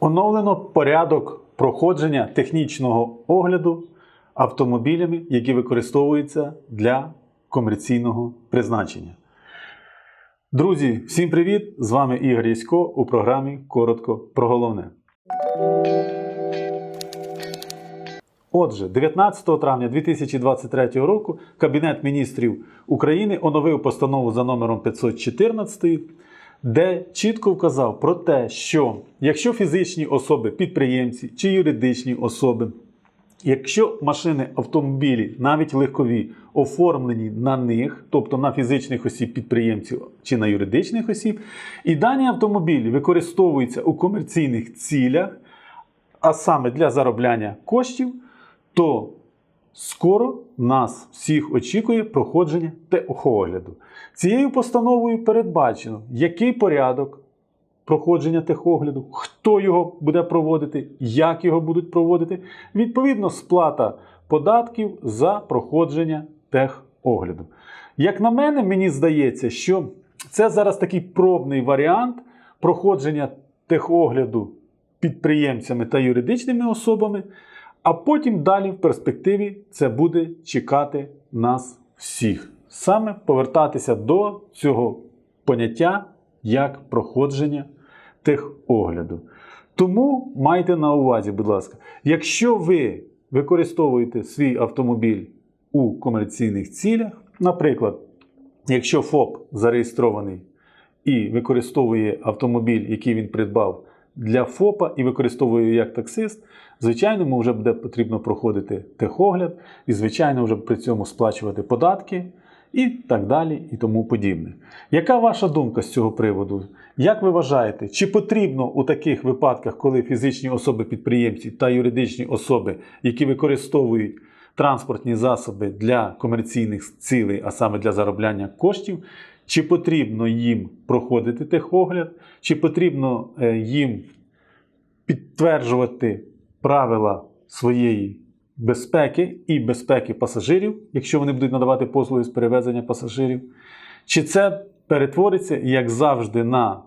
Оновлено порядок проходження технічного огляду автомобілями, які використовуються для комерційного призначення. Друзі, всім привіт! З вами Ігор Ясько у програмі Коротко про головне. Отже, 19 травня 2023 року Кабінет міністрів України оновив постанову за номером 514, де чітко вказав про те, що якщо фізичні особи, підприємці чи юридичні особи, якщо машини, автомобілі, навіть легкові, оформлені на них, тобто на фізичних осіб підприємців чи на юридичних осіб, і дані автомобілі використовуються у комерційних цілях, а саме для заробляння коштів, то скоро нас всіх очікує проходження техогляду. Цією постановою передбачено, який порядок проходження техогляду, хто його буде проводити, як його будуть проводити, відповідно, сплата податків за проходження техогляду. Як на мене, мені здається, що це зараз такий пробний варіант проходження техогляду підприємцями та юридичними особами, а потім далі в перспективі це буде чекати нас всіх. Саме повертатися до цього поняття як проходження техогляду. Тому майте на увазі, будь ласка, якщо ви використовуєте свій автомобіль у комерційних цілях, наприклад, якщо ФОП зареєстрований і використовує автомобіль, який він придбав для ФОПа і використовує як таксист, звичайно, йому вже буде потрібно проходити техогляд, і, звичайно, вже при цьому сплачувати податки і так далі, і тому подібне. Яка ваша думка з цього приводу? Як ви вважаєте, чи потрібно у таких випадках, коли фізичні особи-підприємці та юридичні особи, які використовують транспортні засоби для комерційних цілей, а саме для заробляння коштів, чи потрібно їм проходити техогляд, чи потрібно е, їм підтверджувати правила своєї безпеки і безпеки пасажирів, якщо вони будуть надавати послуги з перевезення пасажирів, чи це перетвориться, як завжди, на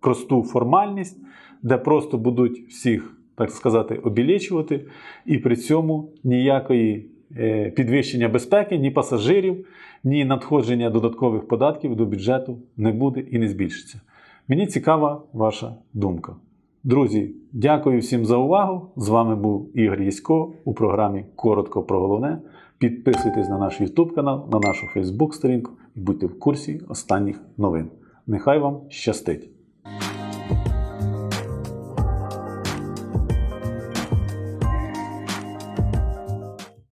просту формальність, де просто будуть всіх, так сказати, обілічувати, і при цьому ніякої е, підвищення безпеки, ні пасажирів, ні надходження додаткових податків до бюджету не буде і не збільшиться. Мені цікава ваша думка. Друзі, дякую всім за увагу. З вами був Ігор Єсько у програмі Коротко про головне. Підписуйтесь на наш YouTube канал, на нашу Facebook сторінку і будьте в курсі останніх новин. Нехай вам щастить!